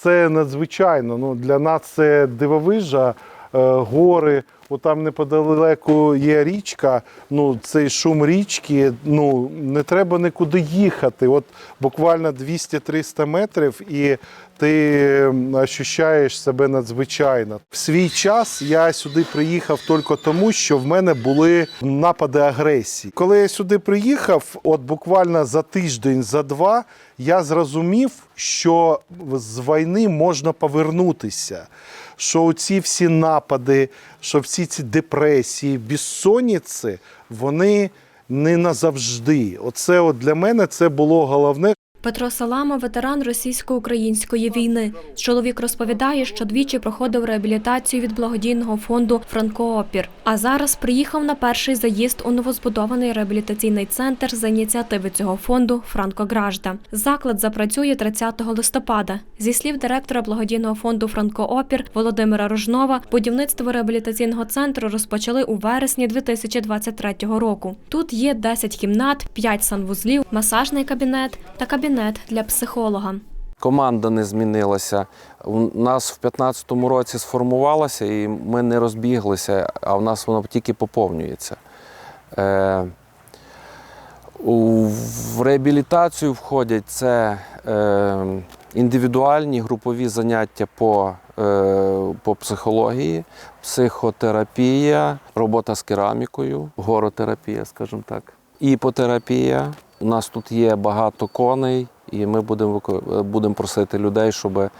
Це надзвичайно. Ну, для нас це дивовижа, е, гори. Отам неподалеку є річка. Ну, цей шум річки, ну не треба нікуди їхати. От буквально 200-300 метрів, і ти м, ощущаєш себе надзвичайно. В свій час я сюди приїхав тільки тому, що в мене були напади агресії. Коли я сюди приїхав, от буквально за тиждень, за два, я зрозумів, що з війни можна повернутися. Що ці всі напади, що всі ці депресії, безсонниці, вони не назавжди. Оце от для мене це було головне. Петро Салама, ветеран російсько-української війни. Чоловік розповідає, що двічі проходив реабілітацію від благодійного фонду Франкоопір. А зараз приїхав на перший заїзд у новозбудований реабілітаційний центр за ініціативи цього фонду Франко Гражда. Заклад запрацює 30 листопада. Зі слів директора благодійного фонду Франкоопір Володимира Рожнова, будівництво реабілітаційного центру розпочали у вересні 2023 року. Тут є 10 кімнат, 5 санвузлів, масажний кабінет та кабінет для психолога. Команда не змінилася. У нас в 2015 році сформувалася, і ми не розбіглися, а в нас воно тільки поповнюється. Е, в реабілітацію входять це е, індивідуальні групові заняття по, е, по психології, психотерапія, робота з керамікою, горотерапія, скажімо так, іпотерапія. У нас тут є багато коней, і ми будемо будемо просити людей, щоб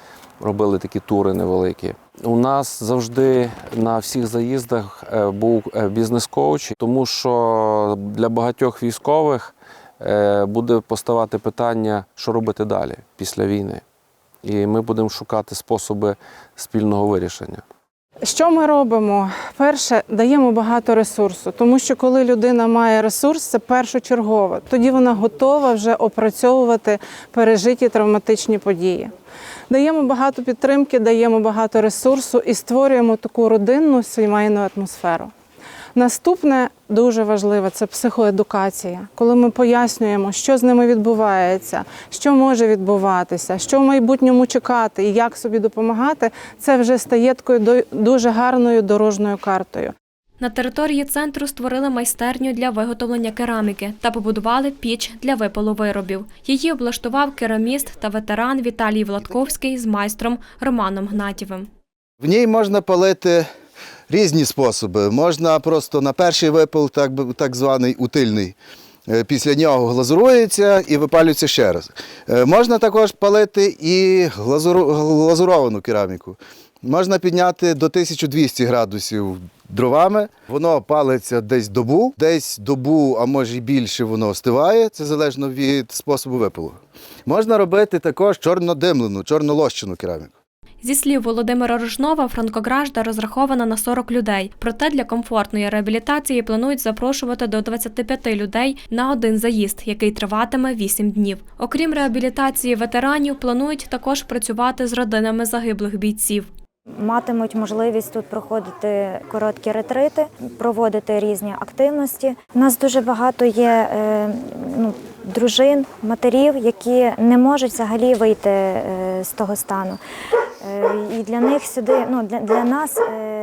робили такі тури невеликі. У нас завжди на всіх заїздах е, був е, бізнес-коуч, тому що для багатьох військових е, буде поставати питання, що робити далі після війни. І ми будемо шукати способи спільного вирішення. Що ми робимо? Перше, даємо багато ресурсу, тому що коли людина має ресурс, це першочергово. Тоді вона готова вже опрацьовувати пережиті травматичні події. Даємо багато підтримки, даємо багато ресурсу і створюємо таку родинну сімейну атмосферу. Наступне дуже важливе це психоедукація, коли ми пояснюємо, що з ними відбувається, що може відбуватися, що в майбутньому чекати і як собі допомагати. Це вже стає такою до- дуже гарною дорожньою картою. На території центру створили майстерню для виготовлення кераміки та побудували піч для випалу виробів. Її облаштував кераміст та ветеран Віталій Владковський з майстром Романом Гнатєвим. В ній можна палити різні способи. Можна просто на перший випал, так, так званий утильний. Е, Після нього глазурується і випалюється ще раз. Е, Можна також палити і глазуровану кераміку. Можна підняти до 1200 градусів дровами. Воно палиться десь добу, десь добу, а може й більше, воно остиває. Це залежно від способу випалу. Можна робити також чорнодимлену, чорнолощену кераміку. Зі слів Володимира Рожнова, Франкогражда розрахована на 40 людей. Проте для комфортної реабілітації планують запрошувати до 25 людей на один заїзд, який триватиме 8 днів. Окрім реабілітації ветеранів, планують також працювати з родинами загиблих бійців. матимуть можливість тут проходити короткі ретрити, проводити різні активності. У нас дуже багато є е, ну, дружин, матерів, які не можуть взагалі вийти е, з того стану. Е, і для них сюди, ну для, для нас. Е,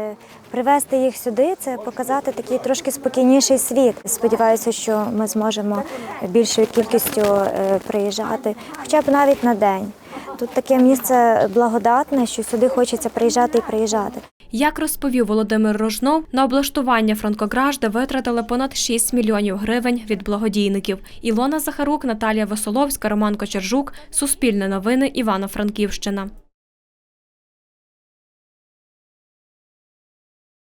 Привезти їх сюди це показати такий трошки спокійніший світ. Сподіваюся, що ми зможемо більшою кількістю е, приїжджати, хоча б навіть на день. Тут таке місце благодатне, що сюди хочеться приїжджати і приїжджати. Як розповів Володимир Рожнов, на облаштування Франкогражди витратили понад 6 мільйонів гривень від благодійників. Ілона Захарук, Наталія Весоловська, Роман Кочержук, Суспільне новини, Івано-Франківщина.